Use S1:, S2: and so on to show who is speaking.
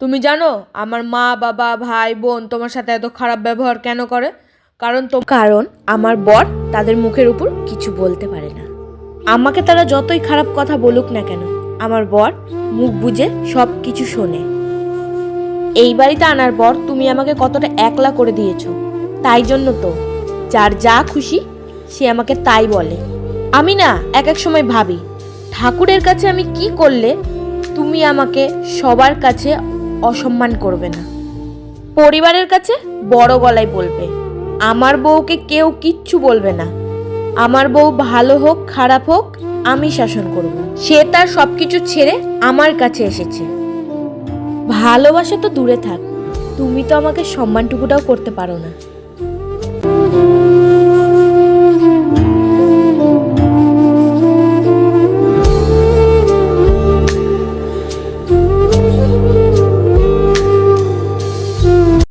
S1: তুমি জানো, আমার মা, বাবা, ভাই, বোন তোমার সাথে এত খারাপ ব্যবহার কেন করে? কারণ তো কারণ আমার বর তাদের মুখের উপর কিছু বলতে পারে না। আমাকে তারা যতই খারাপ কথা বলুক না কেন, আমার বর মুখ বুঝে সব কিছু শোনে। এই বাড়িতে আনার পর তুমি আমাকে কতটা একলা করে দিয়েছ, তাই জন্য তো। যার যা খুশি সে আমাকে তাই বলে। আমি না, এক এক সময় ভাবি, ঠাকুরের কাছে আমি কি করলে তুমি আমাকে সবার কাছে অসম্মান করবে না। পরিবারের কাছে বড় গলায় বলবে, আমার বউকে কেউ কিচ্ছু বলবে না। আমার বউ ভালো হোক, খারাপ হোক, আমি শাসন করব। সে তার সবকিছু ছেড়ে আমার কাছে এসেছে। ভালোবাসা তো দূরে থাক, তুমি তো আমাকে সম্মানটুকুটাও করতে পারো না।